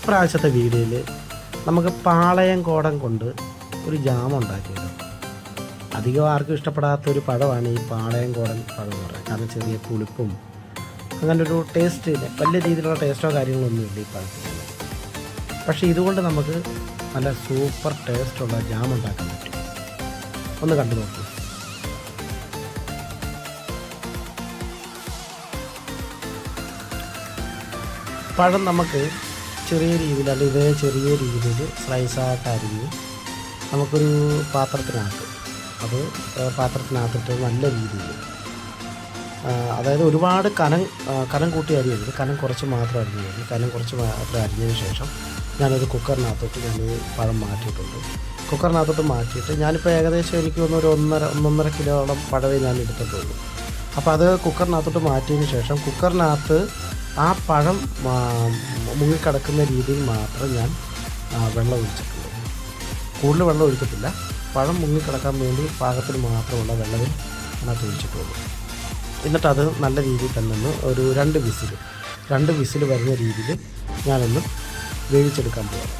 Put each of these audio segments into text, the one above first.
ഇപ്രാവശ്യത്തെ വീഡിയോയിൽ നമുക്ക് പാളയം കോടം കൊണ്ട് ഒരു ജാം ഉണ്ടാക്കിയത്. അധികം ആർക്കും ഇഷ്ടപ്പെടാത്ത ഒരു പഴമാണ് ഈ പാളയം കോടൻ പഴം എന്ന് പറയുന്നത്. കാരണം ചെറിയ പുളിപ്പും അങ്ങനെ ഒരു ടേസ്റ്റ് വലിയ രീതിയിലുള്ള ടേസ്റ്റോ കാര്യങ്ങളോ ഒന്നും ഇല്ല ഈ പഴത്തിന് പക്ഷേ ഇതുകൊണ്ട് നമുക്ക് നല്ല സൂപ്പർ ടേസ്റ്റുള്ള ജാം ഉണ്ടാക്കാൻ പറ്റും. ഒന്ന് കണ്ടു നോക്കൂ. പഴം നമുക്ക് ചെറിയ രീതിയിൽ അല്ലെങ്കിൽ ഇതേ ചെറിയ രീതിയിൽ സ്ലൈസായിട്ട് അരിഞ്ഞ് നമുക്കൊരു പാത്രത്തിനകത്ത് അത് പാത്രത്തിനകത്തിട്ട് നല്ല രീതിയിൽ അതായത് ഒരുപാട് കനം കനം കൂട്ടി അരിയരുത്. കനം കുറച്ച് മാത്രം അരിഞ്ഞു കനം കുറച്ച് മാത്രം അരിഞ്ഞതിന് ശേഷം ഞാനൊരു കുക്കറിനകത്തോട്ട് ഞാൻ പഴം മാറ്റിയിട്ടുണ്ട്. കുക്കറിനകത്തോട്ട് മാറ്റിയിട്ട് ഞാനിപ്പോൾ ഏകദേശം എനിക്ക് തോന്നുന്നു ഒരു ഒന്നര ഒന്നൊന്നര കിലോളം പഴമേ ഞാൻ എടുത്തിട്ടുള്ളൂ അപ്പോൾ അത് കുക്കറിനകത്തോട്ട് മാറ്റിയതിന് ശേഷം കുക്കറിനകത്ത് ആ പഴം മുങ്ങി മുങ്ങിക്കിടക്കുന്ന രീതിയിൽ മാത്രം ഞാൻ വെള്ളം ഒഴിച്ചിട്ടുള്ളൂ കൂടുതൽ വെള്ളം ഒഴിക്കത്തില്ല. പഴം മുങ്ങിക്കിടക്കാൻ വേണ്ടി പാകത്തിന് മാത്രമുള്ള വെള്ളമേ അതിനകത്ത് ഒഴിച്ചിട്ടുള്ളൂ. എന്നിട്ട് അത് നല്ല രീതിയിൽ തന്നെ ഒന്ന് ഒരു രണ്ട് വിസിൽ രണ്ട് വിസിൽ വരുന്ന രീതിയിൽ ഞാനൊന്ന് വേവിച്ചെടുക്കാൻ പോകാം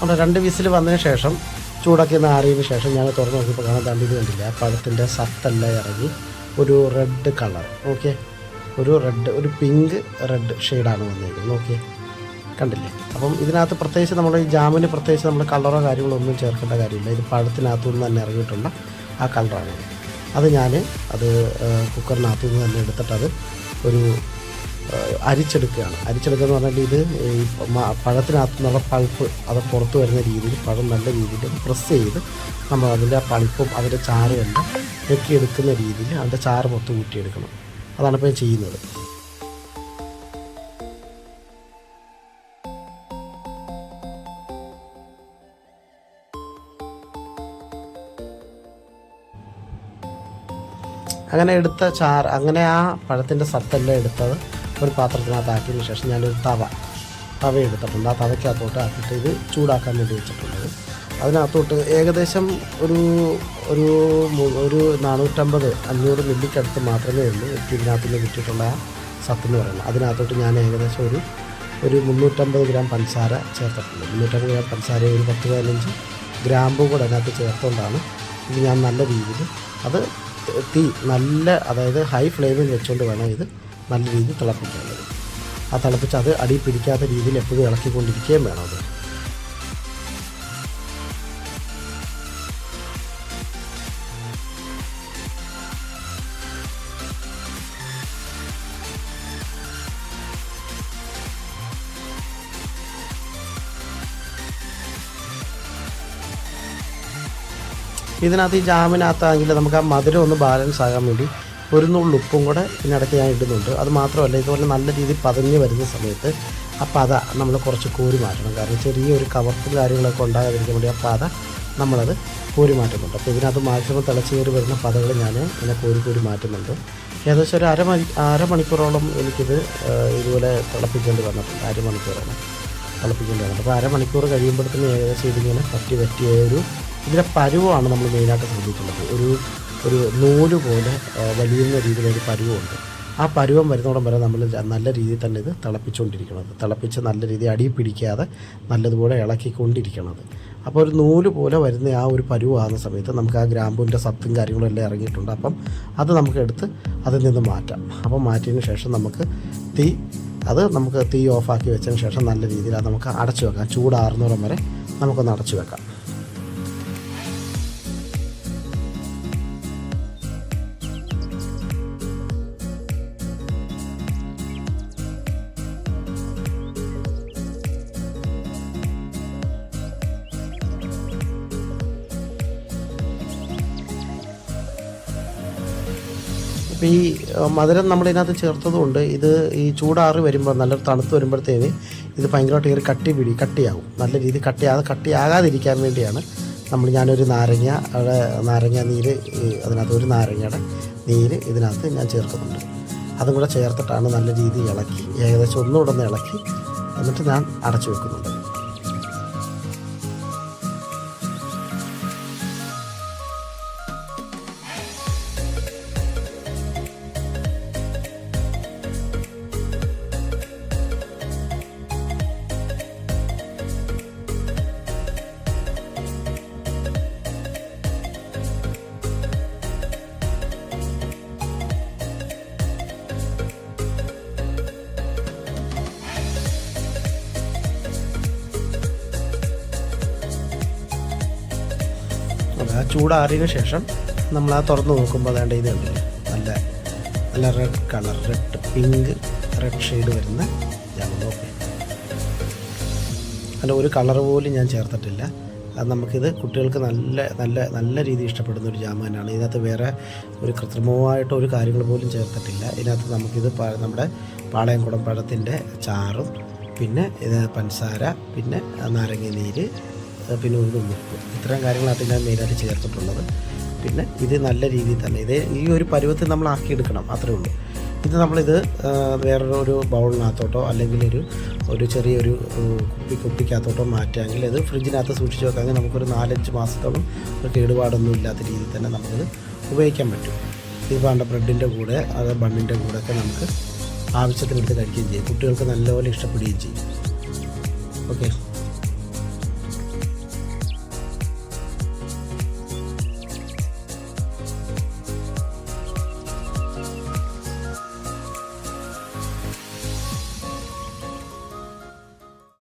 അവിടെ രണ്ട് വിസിൽ വന്നതിന് ശേഷം ചൂടാക്കി ഒന്ന് ആറിയതിന് ശേഷം ഞാൻ തുറന്ന് നോക്കിയപ്പോൾ കാണാൻ തണ്ടി കണ്ടില്ല? പഴത്തിന്റെ സത്തെല്ലാം ഇറങ്ങി ഒരു റെഡ് കളർ. ഓക്കെ? ഒരു റെഡ് ഒരു പിങ്ക് റെഡ് ഷെയ്ഡാണ് വന്നിരിക്കുന്നത്. ഓക്കെ കണ്ടില്ലേ? അപ്പം ഇതിനകത്ത് പ്രത്യേകിച്ച് നമ്മൾ ഈ ജാമിന് പ്രത്യേകിച്ച് നമ്മൾ കളറോ കാര്യങ്ങളോ ഒന്നും ചേർക്കേണ്ട കാര്യമില്ല. ഇത് പഴത്തിനകത്തു നിന്ന് തന്നെ ഇറങ്ങിയിട്ടുള്ള ആ കളറാണ്. അത് ഞാൻ അത് കുക്കറിനകത്തു നിന്ന് തന്നെ എടുത്തിട്ട് അത് ഒരു അരിച്ചെടുക്കുകയാണ്. അരിച്ചെടുക്കുക എന്ന് പറഞ്ഞാൽ ഇത് പഴത്തിനകത്ത് നിന്നുള്ള പൾപ്പ് അത് പുറത്ത് വരുന്ന രീതിയിൽ പഴം നല്ല രീതിയിൽ പ്രസ് ചെയ്ത് നമ്മൾ അതിന്റെ പൾപ്പും അതിന്റെ ചാറും എല്ലാം ഞെക്കിയെടുക്കുന്ന രീതിയിൽ അതിന്റെ ചാറ് മൊത്തം കൂട്ടിയെടുക്കണം അതാണ് ഇപ്പോൾ ചെയ്യുന്നത്. അങ്ങനെ എടുത്ത ചാർ അങ്ങനെ ആ പഴത്തിന്റെ സത്തെല്ലാം എടുത്തത് ഒരു പാത്രത്തിനകത്ത് ആക്കിയതിന് ശേഷം ഞാനൊരു തവ തവ എടുത്തിട്ടുണ്ട്. ആ തവയ്ക്കകത്തോട്ട് ആക്കിയിട്ട് ഇത് ചൂടാക്കാൻ വേണ്ടി വെച്ചിട്ടുള്ളത് അതിനകത്തോട്ട് ഏകദേശം ഒരു ഒരു ഒരു നാനൂറ്റമ്പത് അഞ്ഞൂറ് മില്ലിക്കടുത്ത് മാത്രമേ ഉള്ളൂ. എനിക്ക് ഇതിനകത്ത് നിന്ന് കിട്ടിയിട്ടുള്ള സത്ത് സത്തെന്ന് പറയുന്നത്. അതിനകത്തോട്ട് ഞാൻ ഏകദേശം ഒരു ഒരു മുന്നൂറ്റമ്പത് ഗ്രാം പഞ്ചസാര ചേർത്തിട്ടുണ്ട്. മുന്നൂറ്റമ്പത് ഗ്രാം പഞ്ചസാര ഒരു പത്ത് പതിനഞ്ച് ഗ്രാമ്പും കൂടെ അതിനകത്ത് ചേർത്തുകൊണ്ടാണ് ഇത് ഞാൻ നല്ല രീതിയിൽ അത് തീ നല്ല അതായത് ഹൈ ഫ്ലെയിമിൽ വെച്ചുകൊണ്ട് വേണം ഇത് നല്ല രീതിയിൽ തിളപ്പിക്കേണ്ടത്. ആ തിളപ്പിച്ച് അത് അടി പിടിക്കാത്ത രീതിയിൽ എപ്പോഴും ഇളക്കിക്കൊണ്ടിരിക്കുകയും വേണം അത്. ഇതിനകത്ത് ഈ ജാമിനകത്താണെങ്കിൽ നമുക്ക് ആ മധുരം ഒന്ന് ബാലൻസ് ആകാൻ വേണ്ടി ഒരു നുള്ളു ഉപ്പും കൂടെ ഇതിനിടയ്ക്ക് ഞാൻ ഇടുന്നുണ്ട്. അത് മാത്രമല്ല ഇതുപോലെ നല്ല രീതിയിൽ പതഞ്ഞ് വരുന്ന സമയത്ത് ആ പത നമ്മൾ കുറച്ച് കോരി മാറ്റണം. കാരണം ചെറിയൊരു കവർപ്പും കാര്യങ്ങളൊക്കെ ഉണ്ടാകാതിരിക്കാൻ വേണ്ടി ആ പത നമ്മളത് കോരി മാറ്റുന്നുണ്ട്. അപ്പോൾ ഇതിനകത്ത് മാക്സിമം തിളച്ച് കയറി വരുന്ന പതകൾ ഞാൻ ഇങ്ങനെ കോരി കോരി മാറ്റുന്നുണ്ട്. ഏകദേശം ഒരു അരമണി അരമണിക്കൂറോളം എനിക്കിത് ഇതുപോലെ തിളപ്പിക്കേണ്ടി വന്നിട്ടുണ്ട്. അരമണിക്കൂറോളം തിളപ്പിക്കേണ്ടി വന്നിട്ട് അപ്പോൾ അരമണിക്കൂർ കഴിയുമ്പോഴത്തേനും ഏകദേശം ഇതിങ്ങനെ പറ്റി പറ്റിയ ഒരു ഇതിന്റെ പരുവമാണ് നമ്മൾ മെയിനായിട്ട് ശ്രദ്ധിക്കേണ്ടത്. ഒരു ഒരു നൂൽ പോലെ വലിയുന്ന രീതിയിലൊരു പരുവമുണ്ട്. ആ പരുവം വരുന്നോടം വരെ നമ്മൾ നല്ല രീതിയിൽ തന്നെ ഇത് തിളപ്പിച്ചുകൊണ്ടിരിക്കണത് തിളപ്പിച്ച് നല്ല രീതിയിൽ അടി പിടിക്കാതെ നല്ലതുപോലെ ഇളക്കിക്കൊണ്ടിരിക്കണത് അപ്പോൾ ഒരു നൂൽ പോലെ വരുന്ന ആ ഒരു പരുവാകുന്ന സമയത്ത് നമുക്ക് ആ ഗ്രാമ്പൂവിന്റെ സത്തും കാര്യങ്ങളും എല്ലാം ഇറങ്ങിയിട്ടുണ്ട്. അപ്പം അത് നമുക്ക് എടുത്ത് അതിൽ നിന്ന് മാറ്റാം. അപ്പം മാറ്റിയതിന് ശേഷം നമുക്ക് തീ അത് നമുക്ക് തീ ഓഫാക്കി വെച്ചതിന് ശേഷം നല്ല രീതിയിൽ അത് നമുക്ക് അടച്ചു വെക്കാം. ചൂടാറുന്നോളം വരെ നമുക്കൊന്ന് അടച്ചു വെക്കാം. അപ്പോൾ ഈ മധുരം നമ്മളിതിനകത്ത് ചേർത്തതുകൊണ്ട് ഇത് ഈ ചൂടാറി വരുമ്പോൾ നല്ല തണുത്ത് വരുമ്പോഴത്തേന് ഇത് ഭയങ്കരമായിട്ട് കയറി കട്ടി പിടി കട്ടിയാകും നല്ല രീതിയിൽ കട്ടിയാതെ കട്ടിയാകാതിരിക്കാൻ വേണ്ടിയാണ് നമ്മൾ ഞാനൊരു നാരങ്ങ അവിടെ നാരങ്ങ നീര് ഈ അതിനകത്ത് ഒരു നാരങ്ങയുടെ നീര് ഇതിനകത്ത് ഞാൻ ചേർക്കുന്നുണ്ട്. അതും കൂടെ ചേർത്തിട്ടാണ് നല്ല രീതിയിൽ ഇളക്കി ഏകദേശം ഒന്നുകൂടെ ഒന്ന് ഇളക്കി എന്നിട്ട് ഞാൻ അടച്ചു വെക്കുന്നുണ്ട്. ആ ചൂടാറിയതിന് ശേഷം നമ്മൾ ആ തുറന്ന് നോക്കുമ്പോൾ അതേണ്ട ഇത് ഉണ്ട് നല്ല നല്ല red colour red pink red shade വരുന്ന ജാമുൻ ഓക്കെ അല്ല ഒരു കളർ പോലും ഞാൻ ചേർത്തിട്ടില്ല. അത് നമുക്കിത് കുട്ടികൾക്ക് നല്ല നല്ല നല്ല രീതിയിൽ ഇഷ്ടപ്പെടുന്ന ഒരു ജാമുനാണ്. ഇതിനകത്ത് വേറെ ഒരു കൃത്രിമമായിട്ട് ഒരു കാര്യങ്ങൾ പോലും ചേർത്തിട്ടില്ല. ഇതിനകത്ത് നമുക്കിത് നമ്മുടെ പാളയംകുടം പഴത്തിന്റെ ചാറും പിന്നെ ഇത് പഞ്ചസാര പിന്നെ നാരങ്ങ നീര് പിന്നെ ഒരു ഉപ്പ്. ഇത്രയും കാര്യങ്ങളാണ് ഞാൻ മെയിനായിട്ട് ചേർത്തിട്ടുള്ളത്. പിന്നെ ഇത് നല്ല രീതിയിൽ തന്നെ ഇത് ഈ ഒരു പരുവത്തിൽ നമ്മൾ ആക്കിയെടുക്കണം അത്രേ ഉള്ളൂ. ഇത് നമ്മളിത് വേറൊരു ബൗളിനകത്തോട്ടോ അല്ലെങ്കിൽ ഒരു ഒരു ചെറിയൊരു കുപ്പി കുപ്പിക്കകത്തോട്ടോ മാറ്റുകയാണെങ്കിൽ ഇത് ഫ്രിഡ്ജിനകത്ത് സൂക്ഷിച്ച് വെക്കാമെങ്കിൽ നമുക്കൊരു നാലഞ്ച് മാസത്തോളം ഒരു കേടുപാടൊന്നും ഇല്ലാത്ത രീതിയിൽ തന്നെ നമുക്കിത് ഉപയോഗിക്കാൻ പറ്റും. ഇത് വേണ്ട ബ്രെഡിന്റെ കൂടെ അത് ബണ്ണിന്റെ കൂടെ ഒക്കെ നമുക്ക് ആവശ്യത്തിനെടുത്ത് കഴിക്കുകയും ചെയ്യും. കുട്ടികൾക്ക് നല്ലപോലെ ഇഷ്ടപ്പെടുകയും ചെയ്യും. ഓക്കെ?